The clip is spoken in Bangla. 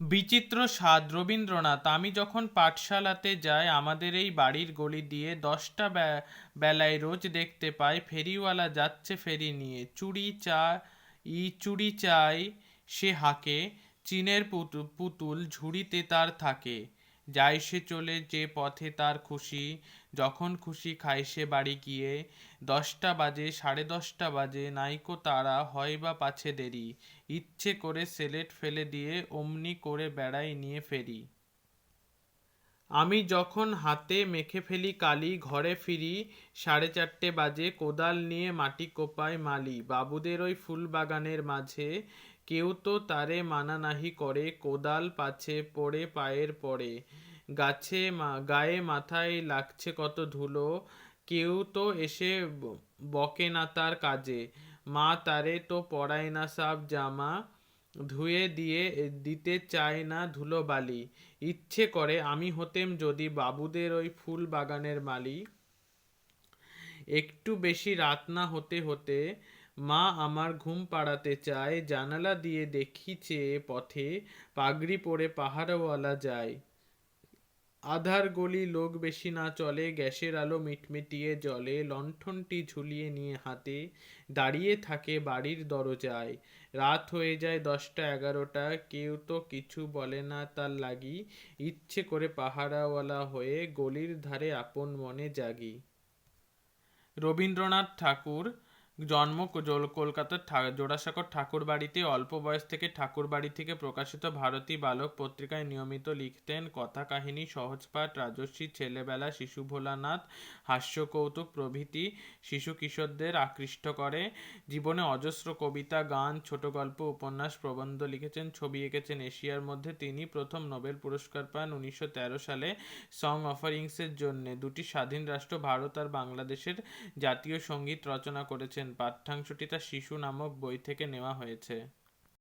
বিচিত্র স্বাদ। রবীন্দ্রনাথ, আমি যখন পাঠশালাতে যাই, আমাদের এই বাড়ির গলি দিয়ে দশটা বেলায় রোজ দেখতে পাই, ফেরিওয়ালা যাচ্ছে ফেরি নিয়ে। চুড়ি চা, ই চুড়ি চাই সে হাঁকে, চীনের পুতু- পুতুল ঝুড়িতে তার থাকে। যায় সে চলে যে পথে তার খুশি, যখন খুশি খায় সে বাড়ি গিয়ে। দশটা বাজে, সাড়ে দশটা বাজে, নাইকো তারা হয় বা পাছে দেরি। ইচ্ছে করে সেলেট ফেলে দিয়ে, অমনি করে বেড়াই নিয়ে ফেরি। আমি যখন হাতে মেখে ফেলি কালি, ঘরে ফিরি সাড়ে চারটে বাজে, কোদাল নিয়ে মাটি কোপায় মালি। বাবুদের ওই ফুল বাগানের মাঝে কেউ তো তারে মানা নাহি করে, কোদাল পাছে পড়ে পায়ের পড়ে গাছে গায়ে মাথায় লাগছে কত ধুলো, কেউ তো এসে বকে না তার কাজে। মা তারে তো পরায় না সাব জামা ধুয়ে দিয়ে দিতে চায় না ধুলো বালি। ইচ্ছে করে আমি হতেম যদি বাবুদের ওই ফুল বাগানের মালি। একটু বেশি রাত না হতে হতে মা আমার ঘুম পাড়াতে চায়, জানালা দিয়ে দেখি চেয়ে পথে পাগড়ি পরে পাহাড়ওয়ালা যায়। আধার গলি লোক বেশি না চলে, গ্যাসের আলো মিটমিটিয়ে জলে লণ্ঠনটি ঝুলিয়ে নিয়ে হাতে দাঁড়িয়ে থাকে বাড়ির দরজায়। রাত হয়ে যায় দশটা এগারোটা, কেউ তো কিছু বলে না তার লাগি। ইচ্ছে করে পাহারাওয়ালা হয়ে গলির ধারে আপন মনে জাগি। রবীন্দ্রনাথ ঠাকুর জন্ম কলকাতার জোড়াসাঁকোর ঠাকুর বাড়িতে অল্প বয়স থেকে ঠাকুর বাড়ি থেকে প্রকাশিত ভারতী বালক পত্রিকায় নিয়মিত লিখতেন কথা কাহিনী সহজপাঠ রাজস্বী ছেলেবেলা, শিশু ভোলানাথ হাস্য কৌতুক প্রভৃতি, শিশু কিশোরদের আকৃষ্ট করে। জীবনে অজস্র কবিতা, গান, ছোট গল্প, উপন্যাস, প্রবন্ধ লিখেছেন, ছবি এঁকেছেন। এশিয়ার মধ্যে তিনি প্রথম নোবেল পুরস্কার পান উনিশশো তেরো সালে সং অফারিংসের জন্য। দুটি স্বাধীন রাষ্ট্র, ভারত আর বাংলাদেশের জাতীয় সংগীত রচনা করেছেন। পাঠ্যাংশটি তার শিশু নামক বই থেকে নেওয়া হয়েছে।